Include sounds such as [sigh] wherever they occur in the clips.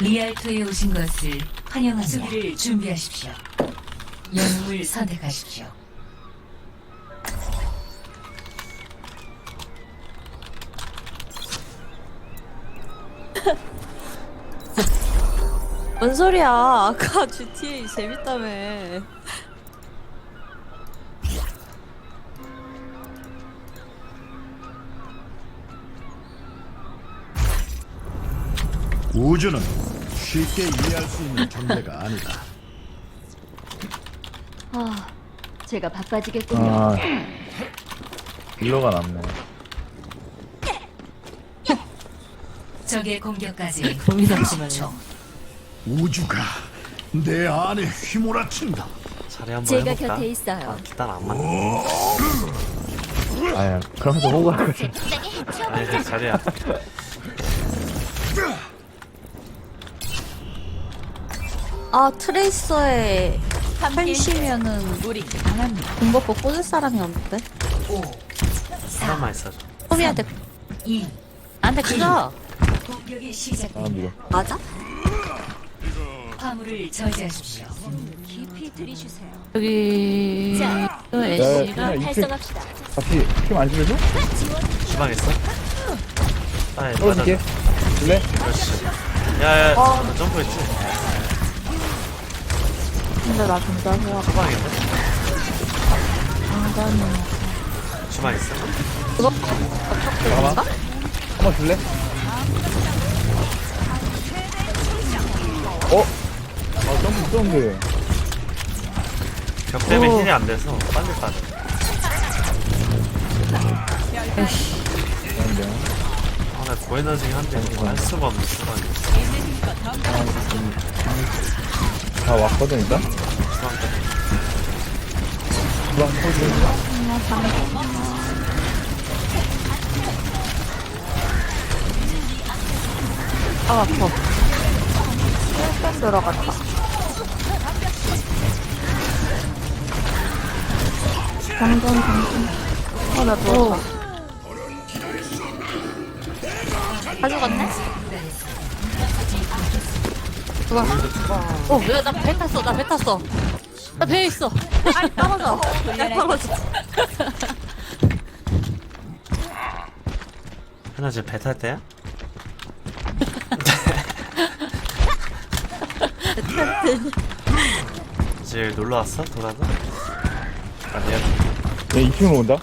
리알토에 오신 것을 환영합니다. 수비를 준비하십시오. 영웅을 선택하십시오. [laughs] 뭔 소리야? 아까 GTA 재밌다며. 우주는 쉽게 이해할 수 있는 존재가 아니다. 아, 제가 바빠지겠군요. 아 일로가 남네 적의 공격까지 [laughs] 고민 잠시만요. 우주가 내 안에 휘몰아친다. 자리 한번 제가 해볼까? 곁에 있어요. 아, 기단 안 맞네. 아야 그러면서 거지 아니, 그 자리야. 아 트레이서에 함께 펜시면은 우리 강합니다. 공버프 꽂을 사람이 없는데? 5, 하나만 있어줘. 소미한테 2, 나한테 그죠? 공격이 아 시작됩니다. 맞아? 화물을 저지하십시오. 깊이 들이쉬세요. 여기 자. 또 야, 애쉬가 그냥 활성합시다. 같이 팀안 주면서 주방 있어? 아, 떨어질게 줄래? 그렇지. 야, 야, 어. 점프했지? 근데 나 진짜 좋아 주방인데? 장단은 주방 있어? 그거 잠깐만 한번 줄래? 어? 아 점프 점프 벽 때문에 오. 힐이 안 돼서 빨리 빠져. 그런데 아, 나 고에너지 한데 뭐할 수가 없는 주방이. 다 왔거든 일단 주방 터지 아 아파. 힐 들어갔다. 장전 장전 어나 누웠다. 가져갔네? 좋아 어, 왜, 나배 탔어, 나 배 탔어. 나 배에 있어. 빨리 떨어져. 빨리 떨어져. 에너지 배탈 때야? [laughs] 이제 놀러 왔어? 돌아도? 아니야. 얘 2층으로 온다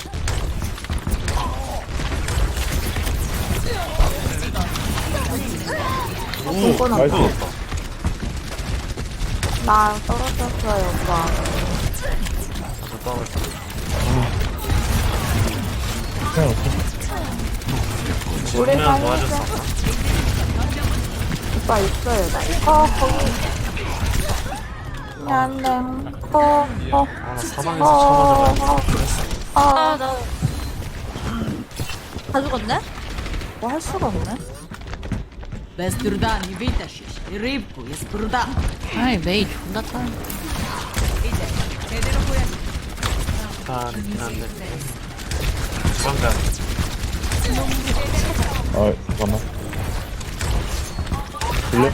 오 나이스 나 떨어졌어요, 오빠. 나도 떠올랐어. 그냥 없어 지금이랑 도와줬어. 오빠 있어요, 나. 어, 거기. 안돼. 어, 어. 아, 나 사방에서 쳐맞아가지고. 아, 나. 다 죽었네? 뭐 할 수가 없네. Bez truda nie wytaszysz. Rybku, jest bruda. 아이 메이 존나 타. Idę. Jedyno pojadę. 다 그렇긴 한데 도망가 아 잠깐만 들려?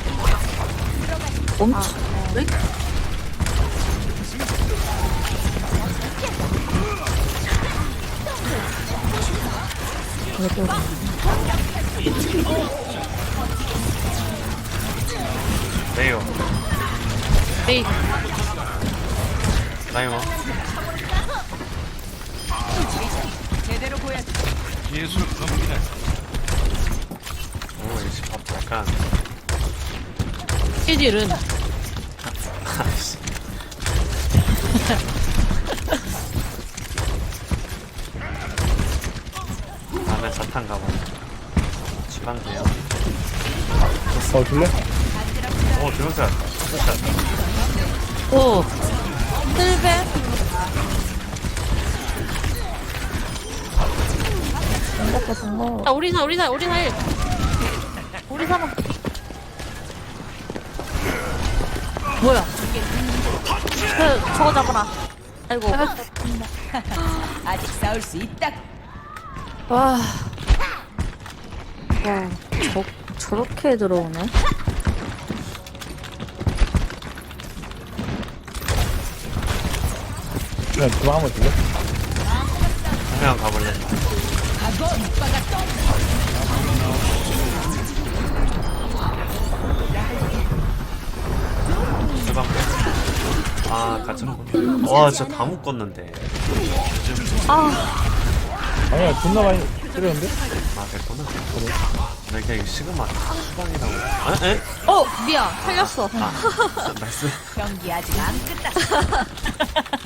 엄청 왜? 그래도 메이. 나이모. 오, 역시 밥 약간. 시딜은 아이씨. 다음에 사탕 가봐. 주방 돼요. 어 줄래? 오, 조명사. 조명사. 오. 힐베. 자, 우리 사, 우리 사, 우리 사 일. 우리 사만. 뭐야? 그, 저거 잡아라. 아이고. 아직 싸울 수 있다. 와. 와, 저, 저렇게 들어오네? 그냥 주방 한번 줄래? 그냥 가볼래. 빼. 아, 갇혔구나. 와, 진짜 다 묶었는데. 아니야, 존나 많이 때렸는데? 아, 됐구나. 나 그냥 시그마 수방이라고. 아, 에? 어 미안 살렸어. 아, 나이스. 경기 아직 안 끝났어.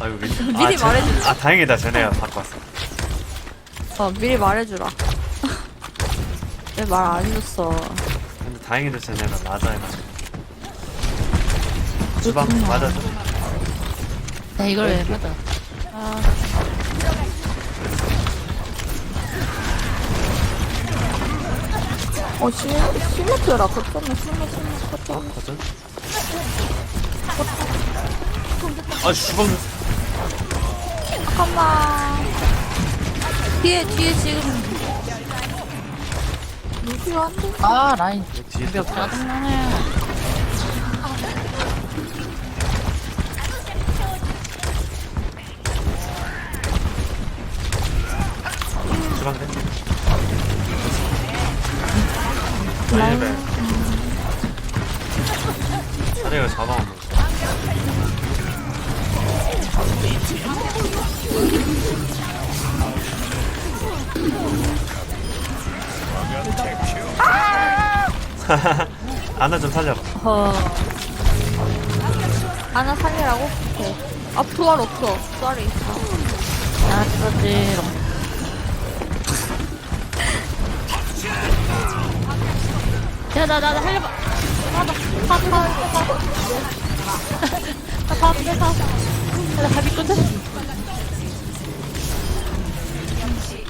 아유, 미... 미리 아, 쟤- 말해주지. 아, 다행이다. 쟤네가 왔어. 어 미리 말해주라. 왜말안 해줬어. 근데 다행히도 쟤네가 맞아 해가지고. 주방 맞아줘. 나 이걸 왜 받아? 어, 시, 시메트라, 거점에 시메, 시메, 거점. 거든? 아, 주방. 잠깐만. 뒤에 뒤에 지금 루시오 안 돼? 아 라인 뒤에 또. 짜증나네. 주방 돼. 라인벨. 사리가 잡아오는 거. 아나 좀 살려봐. 어. 하나 살리라고? 오케이. 아 부활 없어. 쏘리. 아 그거지. 야나 나 나 살려봐. 나나 파파 파파. 나 파파 파파. 나 갈비 있거든.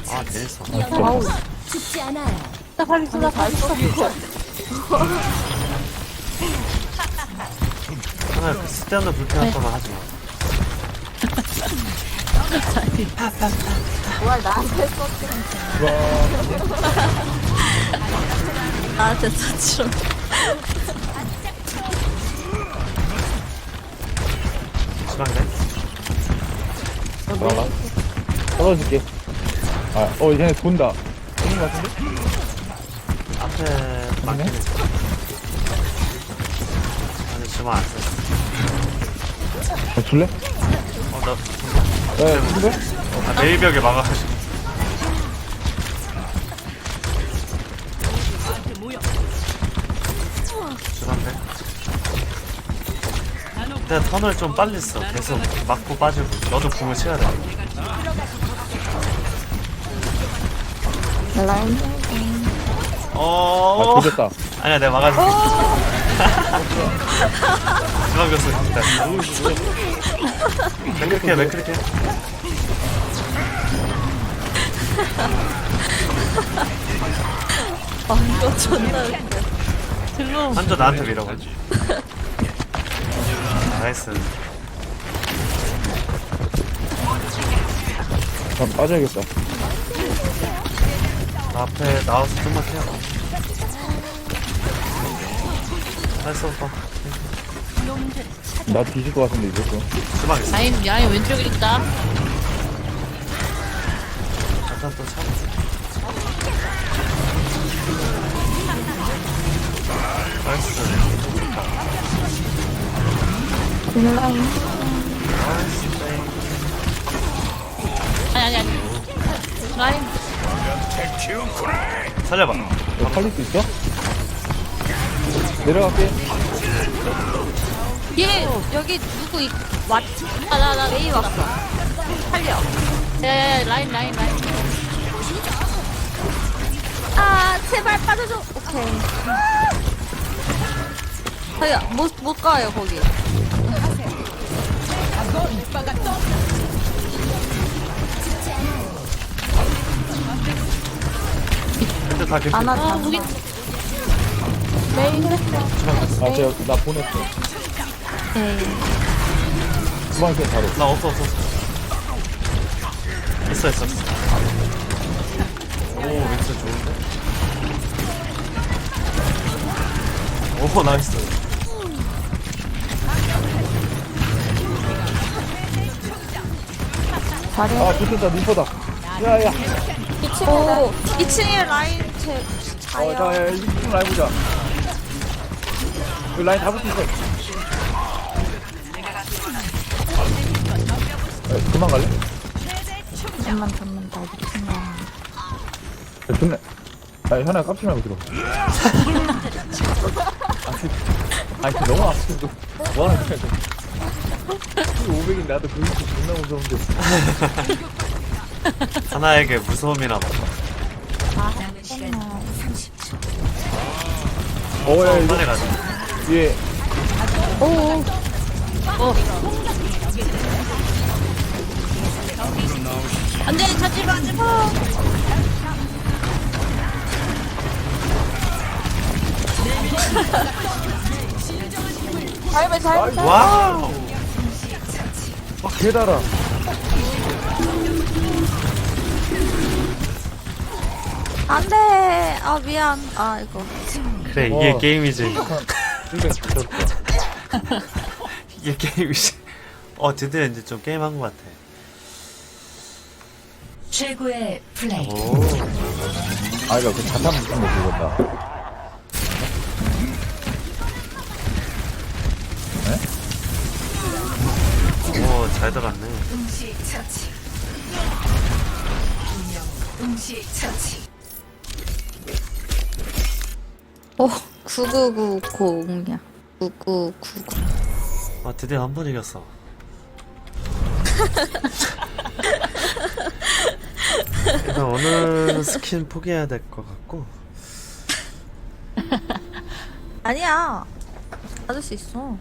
아, 됐어. 아우. 죽지 않아요. 나 갈비 있어. 나 갈비 있어. 하나 그 쓸데없는 불편한 것만 하지 마. [laughs] 뭐야, 나한테 썼지. 나한테 터치로. 주방 돼? 나가. 떨어질게. 아, 어, 얘네 돈다. 돈인 것 같은데? 앞에 막히네. 아니, 주방 안 썼어. 어, 줄래? 어, 나, 네, 근데? 아, 내일 벽에 막아가지고. 근데 턴을 좀 빨리 써. 계속 맞고 빠지고. 너도 궁을 쳐야 돼. 라인. 아, 어. 조졌다. 아니야, 내가 막아줄게. [laughs] 주방 겼어, 일단. 맥크릭해, 맥크릭해. 아 이거 존나 웃겨. 들로. 한조 나한테 밀어봐. [laughs] 나이스. 난 빠져야겠다. 나 앞에 나와서 좀만 튀어라. 나이스 오빠. 나 뒤질 것 같은데, 이제 또. 주방 있어. 라인 라인 왼쪽에 있다. 잠깐 또 차. 나이스. 아니 아니 아니. 라인. 살려봐. 너 살릴 수 있어? 내려갈게. 얘 여기 누구 있, 왔지? 아나나 메이 왔어. 살려. 야야야 라인 라인 라인. 아 제발 빠져줘. 오케이. 자기야 못못 가요 거기. 근데 다 개피. 아나 아잡 무기. 메인 했어. 아, 제가, 나 보냈어. 주방에 바로. 나 없어 없어. 없어. 있어 있어. 있어. 오 믹스 좋은데? 오 나이스. 자리 아 붙었다 리퍼다 야야 2층에 2층에 라인 제 어, 자, 야, 이층 라인 보자. 여기 라인 다 붙어있어. 야, 그만 갈래? 잠만 잠만 다 2층 라인 야, 좋네. 야, 현아 깝치 말고 들어. [laughs] 아니, 아니, 너무 아픈데. 뭐하는 거야, 이거. 500인 나도 그거 존나 무서운데. [laughs] 하나에게 무서움이나 30초. 어, 야, 이거 빨리 가자. 위에. 안 돼, 찾지 마, 찾지 마. 잘해 잘해 와우. 아, 개달아. 안 돼 아 미안 아 이거 그래 이게 어. 게임이지. [laughs] 이게 게임이지. 어 드디어 이제 좀 게임한 것 같아. 최고의 플레이. 오. 아, 이거 그 자탄 붙은 거 그거다. 잘 들었네. 동시 처치. 동시 처치. 어 9990이야 9999 아, 드디어 한 번 이겼어. 일단 오늘 스킨 포기해야 될 것 같고. 아니야 받을 수 있어